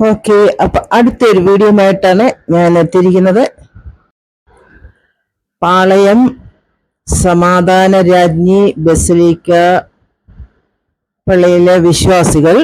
Okay അപ്പൊ അടുത്തൊരു വീഡിയോയുമായിട്ടാണ് ഞാൻ എത്തിയിരിക്കുന്നത് പാളയം സമാധാന രാജ്ഞി ബസലിക്ക പള്ളിയിലെ വിശ്വാസികൾ.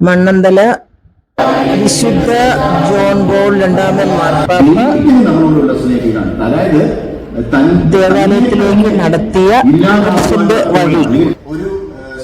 മണ്ണന്തല വിശുദ്ധ ജോൺ ബോൾ രണ്ടാമൻ മാർപ്പാപ്പ ദേവാലയത്തിലേക്ക് നടത്തിയ ക്രിസ്തുവിന്റെ വഴി. ഒരു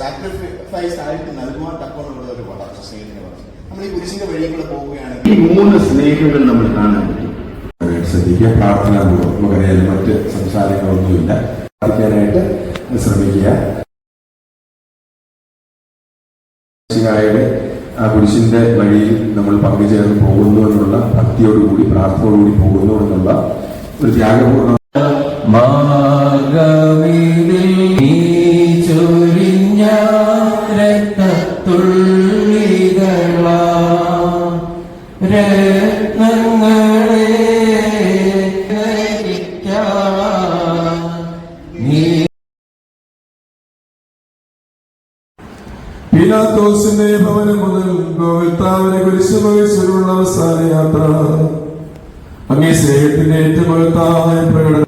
സാക്രിഫൈസ് ആയിട്ട് നൽകുവാൻ തക്കമുള്ള ഒരു വളർച്ച നമ്മൾ ഈ കുരിശിന്റെ വഴികൾ പോവുകയാണെങ്കിൽ ഈ മൂന്ന് സ്നേഹങ്ങൾ നമ്മൾ കാണാൻ പറ്റും. ശ്രദ്ധിക്കുക പ്രാർത്ഥന നമുക്കറിയാം മറ്റ് സംസാരങ്ങളൊന്നുമില്ല. പ്രാർത്ഥിക്കാനായിട്ട് ശ്രമിക്കുക. ശിവായുടെ ആ കുരിശിന്റെ വഴിയിൽ നമ്മൾ പങ്കുചേർന്ന് പോകുന്നു എന്നുള്ള ഭക്തിയോടുകൂടി പ്രാർത്ഥനയോടുകൂടി പോകുന്നു എന്നുള്ള ഒരു ത്യാഗപൂർണ മാർഗമിതിൽ പീലാത്തോസിന്റെ ഭവനം മുതൽ ഗോവിത്താവിനെ കുരിശ് വഹിച്ചുള്ള അവസാന യാത്ര. അങ്ങേ സ്നേഹത്തിന്റെ ഏറ്റവും മഹത്തായ പ്രകടനം.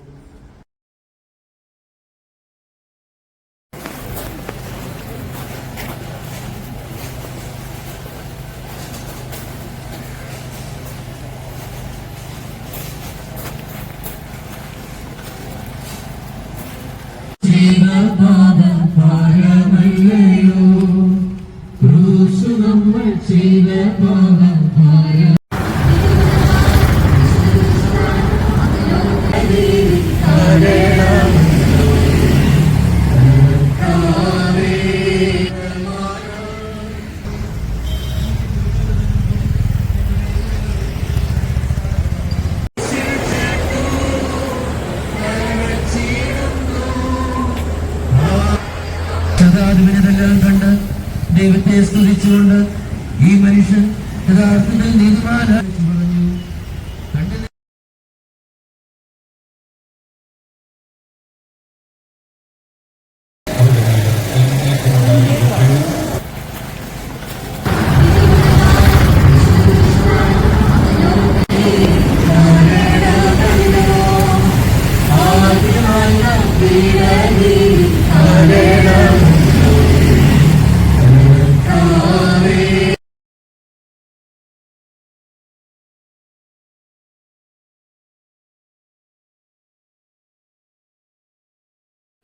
സദാധിപനെല്ലാം കണ്ട് ദൈവത്തെ സ്തുതിച്ചുകൊണ്ട് ഈ മനുഷ്യൻ യഥാർത്ഥത്തിൽ നീതിമാനായി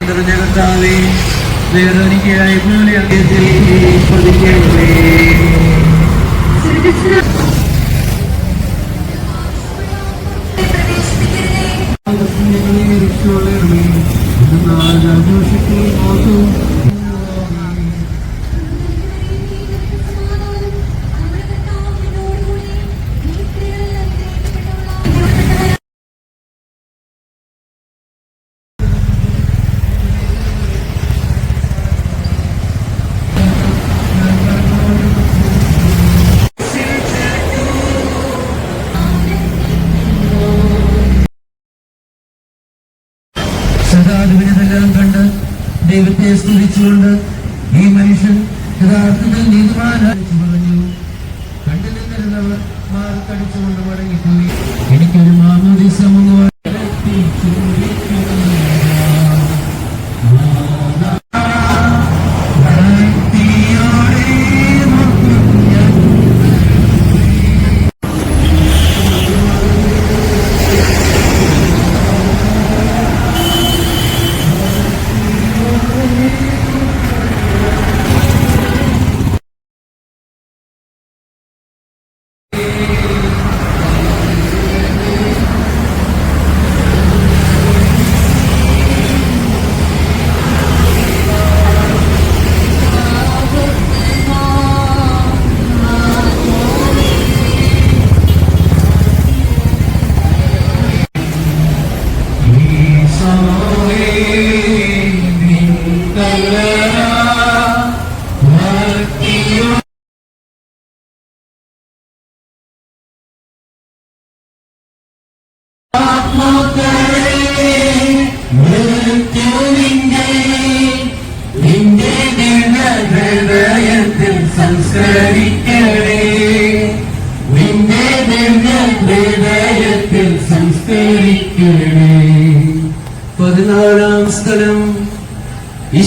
നിറഞ്ഞ കർത്താവേ വേദനിക്കായി പോലെ അങ്ങേത്തിൽ പതിക്കണമേ സ്തുതിച്ചുകൊണ്ട് ഈ മനുഷ്യൻ യഥാർത്ഥത്തിൽ നീതിമാനായി പറഞ്ഞു കണ്ടു നിന്നിരുന്നവർ മാറി കടിച്ചുകൊണ്ട് മടങ്ങിപ്പോയി. എനിക്കൊരു മാമോദിസം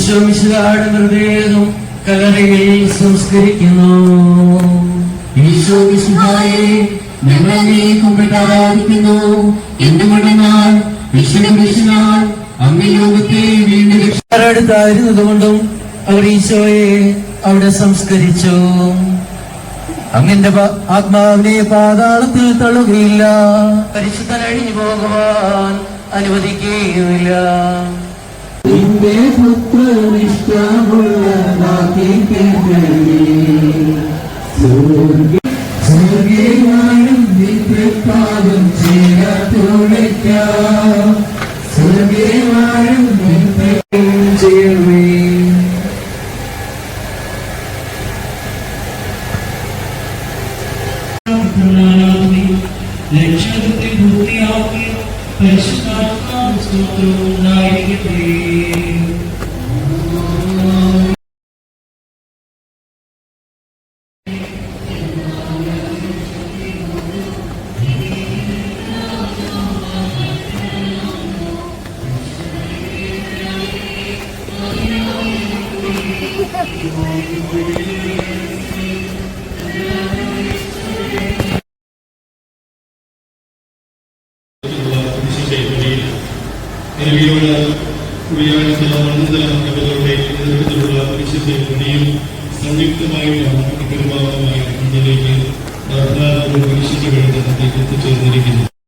ഈശോ മിശിഹായുടെ മൃതദേഹം കലറയിൽ സംസ്കരിക്കുന്നു. ഈശോ മിശിഹായെ ഞങ്ങൾ നീ കുമ്പിട്ട് ആരാധിക്കുന്നു എന്തുകൊണ്ടെന്നാൽ വിശുദ്ധ അങ്ങ് ലോകത്തെ വീണ്ടും അവർ ഈശോയെ അവിടെ സംസ്കരിച്ചു. അങ്ങിന്റെ ആത്മാവിനെ പാതാളത്തിൽ തള്ളുകയില്ല. പരിശുദ്ധനഴിഞ്ഞു പോകുവാൻ അനുവദിക്കുകയുമില്ല. നിന്റെ പുത്രനിഷ്ടമുള്ളതാക്കി സ്വർഗീയാനും നിത്യപാദം ചേരത്തുളയ്ക്കാം സ്വർഗീയാനും നിത്യം ചെയ്യണമേ ലക്ഷ്യത്തെ പൂർത്തിയാക്കി പരിശുദ്ധാത്മാവ് സ്തോത്രവും ഉണ്ടായിരിക്കട്ടെ ദേവിയോട് കുടിയാനത്തിലുള്ള മണ്ഡല കവിതകളുടെ നേതൃത്വത്തിലുള്ള പരിശുദ്ധ കുടിയും സംയുക്തമായിട്ടാണ് ഈ പെരുമാറുമായി ഇതിലേക്ക് പ്രാർത്ഥനാപൂർവം പരിശുദ്ധ വേണ്ടതിലേക്ക് എത്തിച്ചേർന്നിരിക്കുന്നത്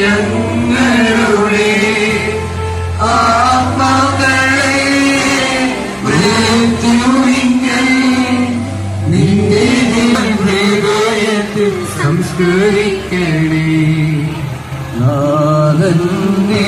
ഞങ്ങളുടെ ആത്മാക്കളെ നിന്റെ ഹൃദയത്തിൽ സംസ്കരിക്കണേ. നാഥന്റെ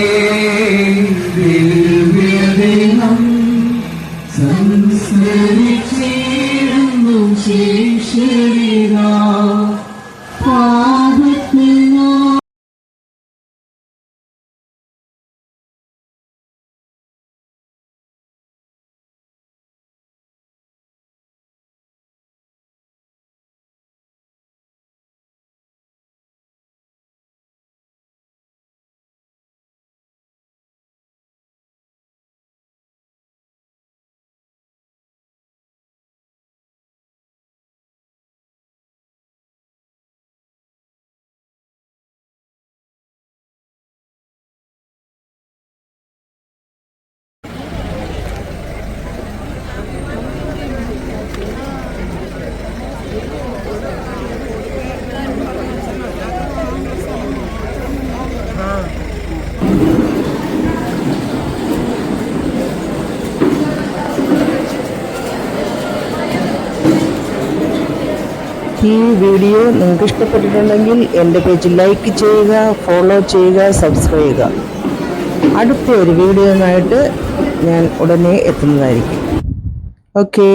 ഈ വീഡിയോ നിങ്ങൾക്ക് ഇഷ്ടപ്പെട്ടിട്ടുണ്ടെങ്കിൽ എന്റെ പേജ് ലൈക്ക് ചെയ്യുക ഫോളോ ചെയ്യുക സബ്സ്ക്രൈബ് ചെയ്യുക. അടുത്ത ഒരു വീഡിയോയുമായിട്ട് ഞാൻ ഉടനെ എത്തുന്നതായിരിക്കും. ഓക്കേ.